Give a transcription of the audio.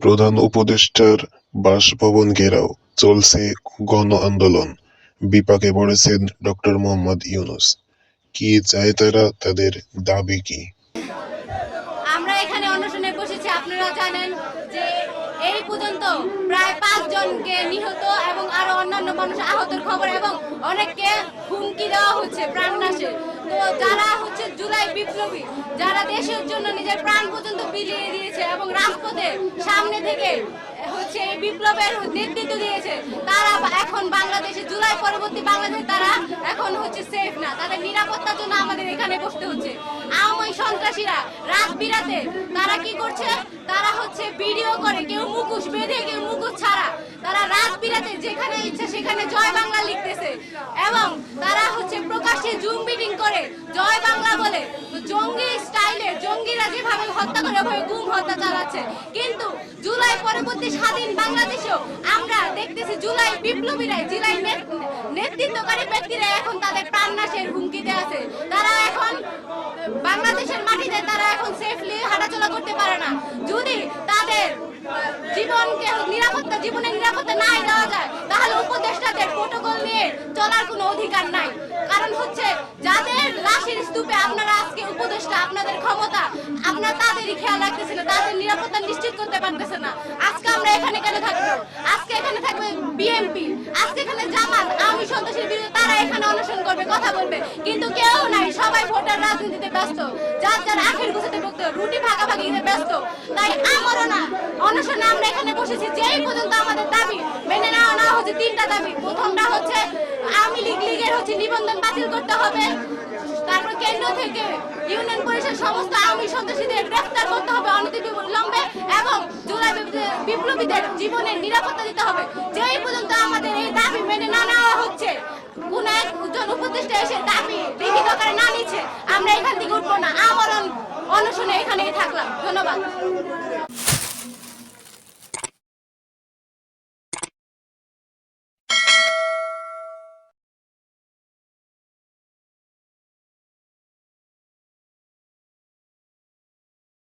প্রধান উপদেষ্টার বাসভবন ঘেরাও চলছে গণ আন্দোলন। বিপাকে পড়েছেন ডক্টর মোহাম্মদ ইউনুস। কি চায় তারা, তাদের দাবি কি? আমরা এখানে অনশনে বসেছি, আপনারা জানেন যে এই পর্যন্ত প্রায় নিহত এবং আরও অন্যান্য মানুষ আহতের খবর এবং অনেককে হুমকি দেওয়া হচ্ছে। তো যারা হচ্ছে জুলাই বিপ্লবী, যারা দেশের জন্য নিজের প্রাণ পর্যন্ত বিলিয়ে দিয়েছে এবং রাজপথে সামনে থেকে হচ্ছে এই বিপ্লবের নেতৃত্ব দিয়েছে, তারা এখন বাংলাদেশে, জুলাই পরবর্তী বাংলাদেশ তারা এখন হচ্ছে সেফ না। তাদের নিরাপত্তার জন্য আমাদের এখানে বসতে হচ্ছে। আওয়ামী সন্ত্রাসীরা রাত বিরাতে তারা কি করছে? তারা হচ্ছে ভিডিও করে, কেউ মুখোশ বেঁধে, কেউ মুখোশ ছাড়া। তারা রাত বিরাতে যেখানে ইচ্ছা সেখানে জয় বাংলা লিখতেছে এবং তারা হচ্ছে প্রকাশ্যে জুম মিটিং করে, জয় বাংলা বলে। জঙ্গি স্টাইলে জঙ্গিরা যেভাবে হত্যা করে, ওভাবে গুম হত্যা চালাচ্ছে। কিন্তু জুলাই পরবর্তী স্বাধীন বাংলাদেশেও আমরা দেখতেছি জুলাই বিপ্লবীরাই, জুলাই নেতৃত্বকারী ব্যক্তিরা এখন তাদের প্রাণনাশের হুমকিতে আছে। তারা এখন বাংলাদেশের মাটিতে, তারা এখন সেফলি হাঁটাচলা করতে পারে না। যদি তাদের জীবনকে নিরাপত্তা, জীবনের নিরাপত্তা নাই দেওয়া যায় প্রোটোকল নিয়ে চলার কোনো অধিকার নাই। কারণ হচ্ছে যাদের লাশের স্তূপে আপনারা আজকে উপদেষ্টা আপনাদের ক্ষমতা আপনারা তাদেরই খেয়াল রাখতেছে না, তাদের নিরাপত্তা নিশ্চিত করতে পারতেছে না। আজকে আমরা এখানে কেন থাকব? আজকে এখানে থাকবে বিএনপি আজকে এখানে জামাত আমি সন্ত্রাসীর বিরুদ্ধে তারা এখানে অনশন করবে কথা বলবে। কিন্তু কেউ নাই, সবাই ভোটার রাজনীতিতে ব্যস্ত। যার যার আখের গুছাতে ব্যস্ত রুটি ভাগাভাগিতে ব্যস্ত। তাই আমারও না, অনশনে আমরা এখানে বসেছি, যেই পর্যন্ত আমাদের দাবি মেনে নেওয়া না হচ্ছে, তিনটা দাবি। প্রথমটা হচ্ছে, আওয়ামী লীগ লীগের হচ্ছে নিবন্ধন বাতিল করতে হবে। তারপর কেন্দ্র থেকে ইউনিয়ন পরিষদ সমস্ত আওয়ামী সন্ত্রাসীদের গ্রেফতার করতে হবে অনতিবিলম্বে এবং জুলাই বিপ্লবীদের জীবনের নিরাপত্তা দিতে হবে। যেই পর্যন্ত আমাদের এই দাবি মেনে না নেওয়া হচ্ছে, কোন একজন উপদেষ্টা এসে দাবি লিখিত করে না নিচ্ছে, আমরা এখান থেকে উঠবো না। আমরণ অনশনে এখানেই থাকলাম। ধন্যবাদ।